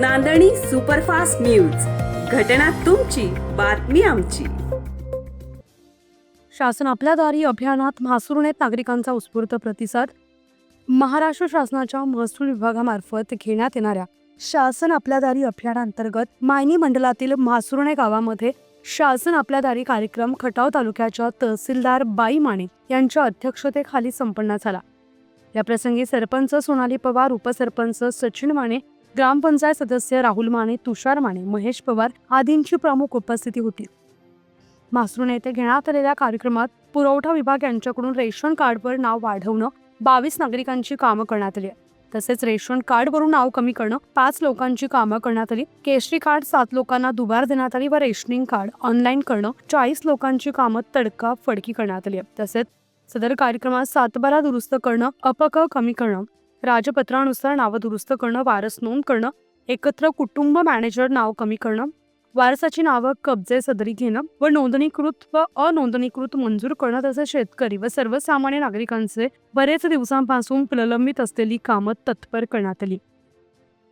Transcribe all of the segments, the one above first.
नांदणी superfast news. घटना तुमची बातमी आमची. शासन आपल्या दारी अभियानात म्हासुरनेत नागरिकांचा उत्स्फूर्त प्रतिसाद. महाराष्ट्र शासनाच्या महसूल विभागामार्फत घेण्यात येणाऱ्या शासन आपल्या दारी अभियानांतर्गत मायनी मंडळातील म्हासुरणे गावामध्ये शासन आपल्या दारी कार्यक्रम खटाव तालुक्याच्या तहसीलदार बाई माने यांच्या अध्यक्षतेखाली संपन्न झाला. या प्रसंगी सरपंच सोनाली पवार उपसरपंच सचिन माने ग्रामपंचायत सदस्य राहुल माने तुषार माने महेश पवार आदींची प्रमुख उपस्थिती होती. मासरून येथे घेण्यात आलेल्या कार्यक्रमात पुरवठा विभाग यांच्याकडून रेशन कार्डवर नाव वाढवणं बावीस नागरिकांची कामं करण्यात आली. तसेच रेशन कार्डवरून नाव कमी करणं पाच लोकांची कामं करण्यात आली. केशरी कार्ड सात लोकांना दुबार देण्यात आली व रेशनिंग कार्ड ऑनलाईन करणं चाळीस लोकांची कामं तडका फडकी करण्यात आली. तसेच सदर कार्यक्रमात सातबारा दुरुस्त करणं अपक कमी करणं राजपत्रानुसार नावं दुरुस्त करणं वारस नोंद करणं एकत्र कुटुंब मॅनेजर नाव कमी करणं वारसाची नावं कब्जे सदरी घेणं व नोंदणीकृत व अनोंदणीकृत मंजूर करणं तसेच शेतकरी व सर्वसामान्य नागरिकांचे बरेच दिवसांपासून प्रलंबित असलेली कामं तत्पर करण्यात आली.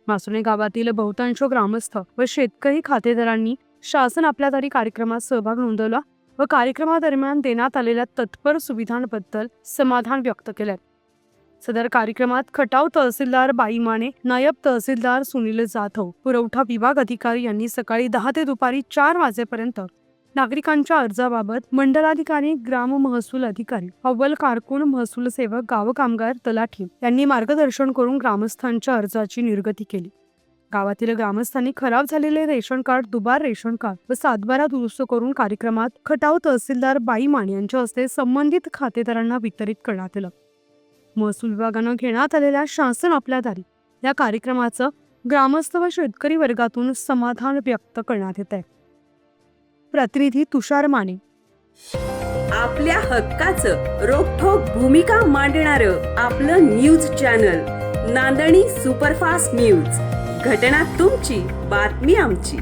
मासुणे गावातील बहुतांश ग्रामस्थ व शेतकरी खातेदारांनी शासन आपल्या तरी कार्यक्रमात सहभाग नोंदवला व कार्यक्रमादरम्यान देण्यात आलेल्या तत्पर सुविधांबद्दल समाधान व्यक्त केले सदर कार्यक्रमात खटाव तहसीलदार बाई माने नायब तहसीलदार सुनील जाधव पुरवठा विभाग अधिकारी यांनी सकाळी दहा ते दुपारी चार वाजेपर्यंत नागरिकांच्या अर्जाबाबत मंडलाधिकारी ग्राम महसूल अधिकारी अव्वल कारकून महसूल सेवक गाव कामगार तलाठी यांनी मार्गदर्शन करून ग्रामस्थांच्या अर्जाची निर्गती केली. गावातील ग्रामस्थांनी खराब झालेले रेशन कार्ड दुबार रेशन कार्ड व सातबारा दुरुस्त करून कार्यक्रमात खटाव तहसीलदार बाई माने यांच्या हस्ते संबंधित खातेदारांना वितरित करण्यात आलं. महसूल विभागानं घेण्यात आलेल्या शासन आपल्या दारी या कार्यक्रमाचं ग्रामस्थ व शेतकरी वर्गातून समाधान व्यक्त करण्यात येत आहे प्रतिनिधी तुषार माने. आपल्या हक्काचं रोखोक भूमिका मांडणार आपलं न्यूज चॅनल नांदणी सुपरफास्ट न्यूज. घटना तुमची बातमी आमची.